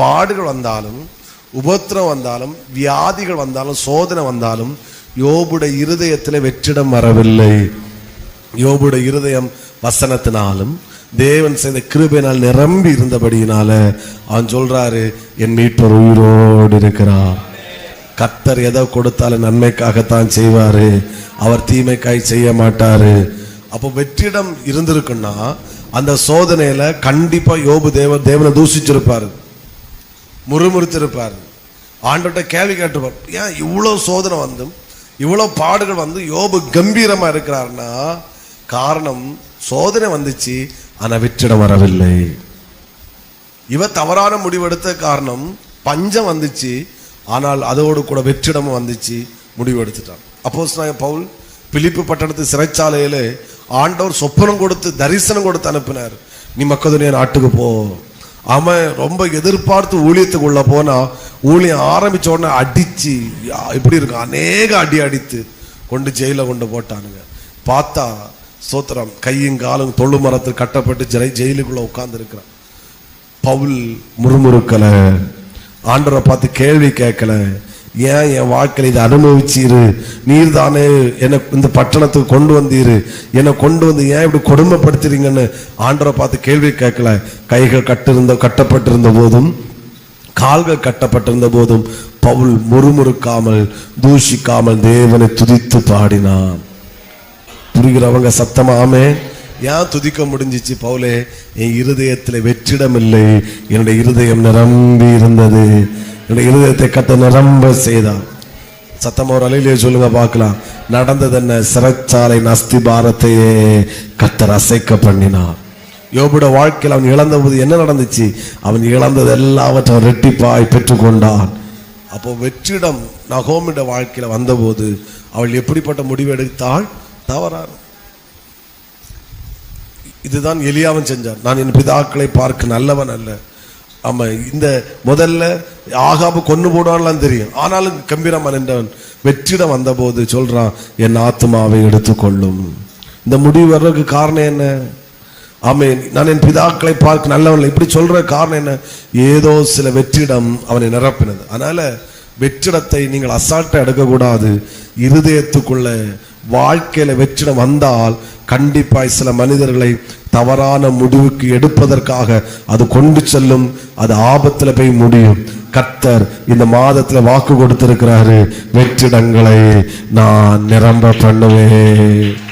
பாடுகள் வந்தாலும் உபத்திரம் வந்தாலும் வியாதிகள் வந்தாலும் சோதனை வந்தாலும் யோபுடைய இருதயத்தில் வெற்றிடம் வரவில்லை. யோபுடைய இருதயம் வசனத்தினாலும் தேவன் செய்த கிருபையினால் நிரம்பி இருந்தபடியினால அவன் சொல்றாரு என் மீட்பர் உயிரோடு இருக்கிறார். கத்தர் எதை கொடுத்தாலும் நன்மைக்காகத்தான் செய்வாரு. அவர் தீமைக்காய் செய்ய மாட்டாரு. அப்போ வெற்றிடம் இருந்திருக்குன்னா அந்த சோதனையில கண்டிப்பா யோபு தேவ தேவனை தூசிச்சிருப்பாரு. முறுமுறுத்திருப்பார். ஆண்டோட்ட கேள்வி கேட்டுப்பார் ஏன் இவ்வளோ சோதனை வந்தும் இவ்வளோ பாடுகள் வந்து யோபு கம்பீரமா இருக்கிறார்னா காரணம் சோதனை வந்துச்சு ஆனால் வெற்றிடம் வரவில்லை. இவ தவறான முடிவெடுத்த காரணம் பஞ்சம் வந்துச்சு ஆனால் அதோடு கூட வெற்றிடமும் வந்துச்சு முடிவெடுத்துட்டான். அப்போஸ் பவுல் பிலிப்பு பட்டணத்து சிறைச்சாலையில ஆண்டவர் சொப்பனம் கொடுத்து தரிசனம் கொடுத்து அனுப்பினார். நீ மக்கதுனிய நாட்டுக்கு போ. அவன் ரொம்ப எதிர்பார்த்து ஊழியத்துக்குள்ள போனா ஊழியம் ஆரம்பிச்ச உடனே அடிச்சு இப்படி இருக்கும் அநேக அடி அடித்து கொண்டு ஜெயில கொண்டு போட்டானுங்க. பார்த்தா சோத்திரம் கையும் காலும் தொழு மரத்தில் கட்டப்பட்டு ஜெய ஜெயிலுக்குள்ள உட்கார்ந்து இருக்கிறான் பவுல் முறுமுறுக்கலை. ஆண்டரை பார்த்து கேள்வி கேட்கல. ஏன் என் வாழ்க்கையில் இதை அனுபவிச்சீரு? நீர் தானே என்னை இந்த பட்டணத்துக்கு கொண்டு வந்தீரு. என்னை கொண்டு வந்து ஏன் இப்படி கொடுமைப்படுத்துறீங்கன்னு ஆண்டரை பார்த்து கேள்வி கேட்கல. கைகள் கட்டிருந்த கட்டப்பட்டிருந்த போதும் கால்கள் கட்டப்பட்டிருந்த போதும் பவுல் முறுமுறுக்காமல் தூஷிக்காமல் தேவனை துதித்து பாடினான். புரிகிறவங்க சத்தமாமே ஏன் துதிக்க முடிஞ்சிச்சு பவுலே என் இருதயத்தில் வெற்றிடம் இல்லை என்னுடைய இருதயம் நிரம்பி இருந்தது. என்னுடைய இருதயத்தை கத்த நிரம்ப செய்தான் சத்தமாக ஒரு அலையிலே சொல்லுங்க பார்க்கலாம். நடந்தது என்ன? சிறைச்சாலை நஸ்தி பாரத்தையே கத்தர் அசைக்க பண்ணினான் யோபுட வாழ்க்கையில் அவன் இழந்த போது என்ன நடந்துச்சு? அவன் இழந்தது எல்லாவற்றையும் ரெட்டிப்பாய் பெற்றுக்கொண்டான். அப்போ வெற்றிடம் நகோமிட வாழ்க்கையில் வந்தபோது அவள் எப்படிப்பட்ட முடிவு எடுத்தாள்? தவறான இதுதான் எலியாவன் செஞ்சான் நான் என் பிதாக்களை பார்க்க நல்லவன் அல்ல. ஆமாம் இந்த முதல்ல ஆகாபு கொன்று போடுவான்லாம் தெரியும். ஆனாலும் கம்பீரமா நின்றவன் வெற்றிடம் வந்தபோது சொல்கிறான் என் ஆத்மாவை எடுத்துக்கொள்ளும். இந்த முடிவு வர்றதுக்கு காரணம் என்ன? ஆமேன். நான் என் பிதாக்களை பார்க்க நல்லவன் இப்படி சொல்ற காரணம் என்ன? ஏதோ சில வெற்றிடம் அவனை நிரப்பினது. அதனால வெற்றிடத்தை நீங்கள் அசால்ட்டாக எடுக்கக்கூடாது. இருதயத்துக்குள்ள வாழ்க்கையில வெற்றிடம் வந்தால் கண்டிப்பாய் சில மனிதர்களை தவறான முடிவுக்கு எடுப்பதற்காக அது கொண்டு செல்லும் அது ஆபத்துல போய் முடியும். கர்த்தர் இந்த மாதத்துல வாக்கு கொடுத்திருக்கிறாரு வெற்றிடங்களை நான் நிரம்ப பண்ணுவேன்.